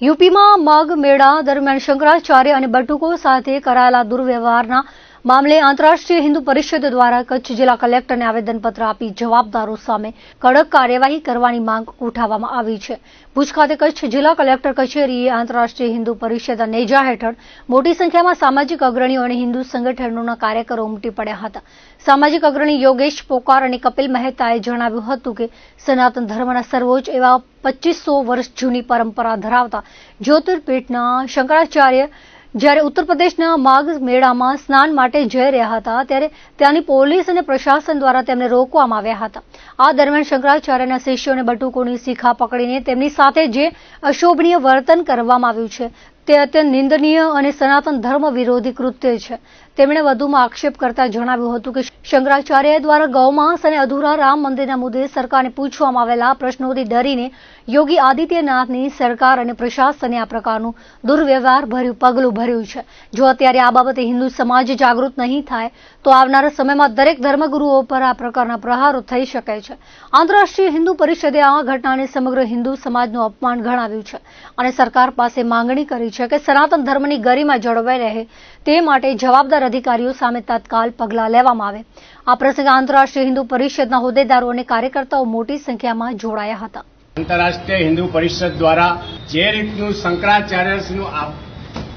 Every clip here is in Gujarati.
યુપીમાં માઘ મેળા દરમિયાન શંકરાચાર્ય અને બટુકો સાથે કરાયેલા દુર્વ્યવહારના મામલે આંતરરાષ્ટ્રીય હિન્દુ પરિષદ દ્વારા કચ્છ જિલ્લા કલેક્ટરને આવેદનપત્ર આપી જવાબદારો સામે કડક કાર્યવાહી કરવાની માંગ ઉઠાવવામાં આવી છે. ભુજ ખાતે કચ્છ જિલ્લા કલેક્ટર કચેરીએ આંતરરાષ્ટ્રીય હિન્દુ પરિષદ નેજા હેઠળ મોટી સંખ્યામાં સામાજિક અગ્રણીઓ અને હિન્દુ સંગઠનોના કાર્યકરો ઉમટી પડ્યા હતા. સામાજિક અગ્રણી યોગેશ પોકાર અને કપિલ મહેતાએ જણાવ્યું હતું કે સનાતન ધર્મના સર્વોચ્ચ એવા પચીસો વર્ષ જૂની પરંપરા ધરાવતા જ્યોતિર્પીઠના શંકરાચાર્ય જ્યારે ઉત્તર પ્રદેશના માઘ મેળામાં સ્નાન માટે જઈ રહ્યા હતા, ત્યારે ત્યાંની પોલીસ અને પ્રશાસન દ્વારા તેમને રોકવામાં આવ્યા હતા. આ દરમિયાન શંકરાચાર્યના શિષ્યોને બટુકોની શિખા પકડીને તેમની સાથે જે અશોભનીય વર્તન કરવામાં આવ્યું છે તે અત્યંત નિંદનીય અને સનાતન ધર્મ વિરોધી કૃત્ય છે. તેમણે વધુમાં આક્ષેપ કરતા જણાવ્યું હતું કે શંકરાચાર્ય દ્વારા ગૌમાંસ અને અધૂરા રામ મંદિરના મુદ્દે સરકારને પૂછવામાં આવેલા પ્રશ્નોથી ડરીને યોગી આદિત્યનાથની સરકાર અને પ્રશાસને આ પ્રકારનું દુર્વ્યવહાર ભર્યું પગલું ભર્યું છે. જો અત્યારે આ બાબતે હિન્દુ સમાજ જાગૃત નહીં થાય, તો આવનારા સમયમાં દરેક ધર્મગુરુઓ પર આ પ્રકારના પ્રહારો થઈ શકે છે. આંતરરાષ્ટ્રીય હિન્દુ પરિષદે આ ઘટનાને સમગ્ર હિન્દુ સમાજનું અપમાન ગણાવ્યું છે અને સરકાર પાસે માંગણી કરી છે કે સનાતન ધર્મની ગરિમા જળવાઈ રહે તે માટે જવાબદાર અધિકારીઓ સામે તત્કાલ પગલાં લેવામાં આવે. આ પ્રસંગે આંતરરાષ્ટ્રીય હિન્દુ પરિષદના હોદ્દેદારો અને કાર્યકર્તાઓ મોટી સંખ્યામાં જોડાયા હતા. આંતરરાષ્ટ્રીય હિન્દુ પરિષદ દ્વારા જે રીતનું શંકરાચાર્યનું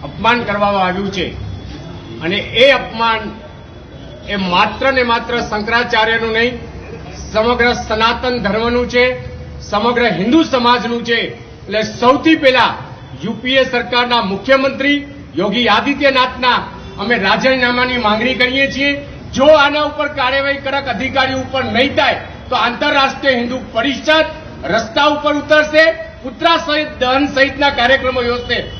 અપમાન કરવામાં આવ્યું છે અને એ અપમાન એ માત્ર ને માત્ર શંકરાચાર્યનું નહીં, સમગ્ર સનાતન ધર્મનું છે, સમગ્ર હિન્દુ સમાજનું છે. એટલે સૌથી પહેલા યુપીએ સરકારના મુખ્યમંત્રી યોગી આદિત્યનાથના અમે રાજીનામાની માંગણી કરીએ છીએ. જો આના ઉપર કાર્યવાહી કડક અધિકારીઓ ઉપર નહીં થાય, તો આંતરરાષ્ટ્રીય હિન્દુ પરિષદ રસ્તા ઉપર ઉતરશે પુત્રા સહિત દહન સહિતના કાર્યક્રમો યોજશે.